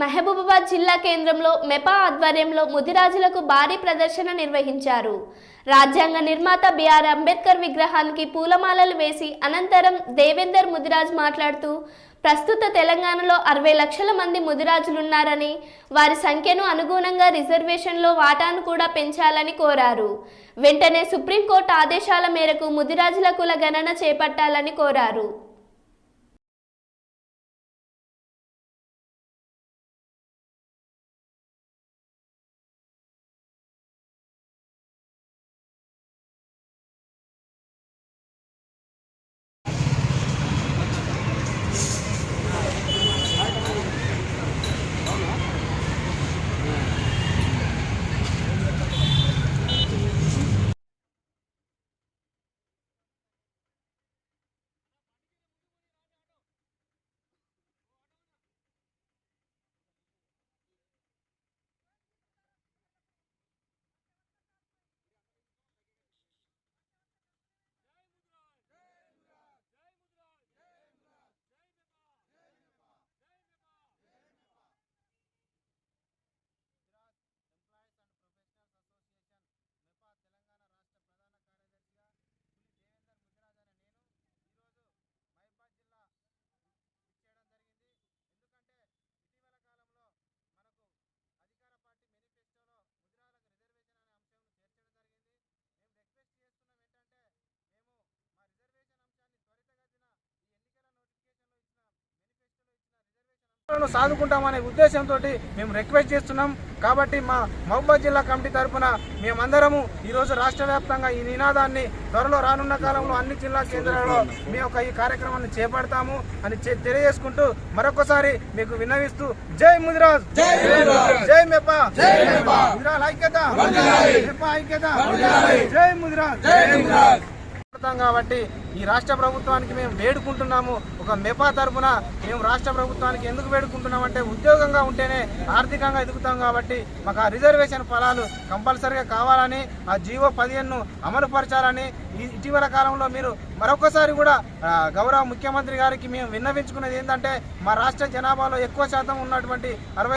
మహబూబాబాద్ జిల్లా కేంద్రంలో మెపా ఆధ్వర్యంలో ముదిరాజులకు భారీ ప్రదర్శన నిర్వహించారు. రాజ్యాంగ నిర్మాత బిఆర్ అంబేద్కర్ విగ్రహానికి పూలమాలలు వేసి అనంతరం దేవేందర్ ముదిరాజ్ మాట్లాడుతూ ప్రస్తుత తెలంగాణలో అరవై లక్షల మంది ముదిరాజులున్నారని వారి సంఖ్యను అనుగుణంగా రిజర్వేషన్లో వాటాను కూడా పెంచాలని కోరారు. వెంటనే సుప్రీంకోర్టు ఆదేశాల మేరకు ముదిరాజుల కుల గణన చేపట్టాలని కోరారు. ను సాదుకుంటామనే ఉద్దేశంతో మేము రిక్వెస్ట్ చేస్తున్నాం. కాబట్టి మా మహబూబాద్ జిల్లా కమిటీ తరఫున మేమందరము ఈరోజు రాష్ట్ర వ్యాప్తంగా ఈ నినాదాన్ని త్వరలో రానున్న కాలంలో అన్ని జిల్లా కేంద్రాల్లో మీ యొక్క ఈ కార్యక్రమాన్ని చేపడతాము అని చె- తెలియజేసుకుంటూ మరొకసారి మీకు విన్నవిస్తూ జై ముదిరాజ్. జై మెపా ముదిరాజ్ ఐక్యత. ఐక్యత. జై ముదిరాజ్. చెప్తాం కాబట్టి ఈ రాష్ట్ర ప్రభుత్వానికి మేము వేడుకుంటున్నాము. ఒక మెపా తరపున మేము రాష్ట్ర ప్రభుత్వానికి ఎందుకు వేడుకుంటున్నామంటే ఉద్యోగంగా ఉంటేనే ఆర్థికంగా ఎదుగుతాం కాబట్టి మాకు ఆ రిజర్వేషన్ ఫలాలు కంపల్సరిగా కావాలని ఆ జీవో పదిహేను అమలు పరచాలని ఇటీవల కాలంలో మీరు మరొకసారి కూడా గౌరవ ముఖ్యమంత్రి గారికి మేము విన్నవించుకున్నది ఏంటంటే మా రాష్ట్ర జనాభాలో ఎక్కువ శాతం ఉన్నటువంటి అరవై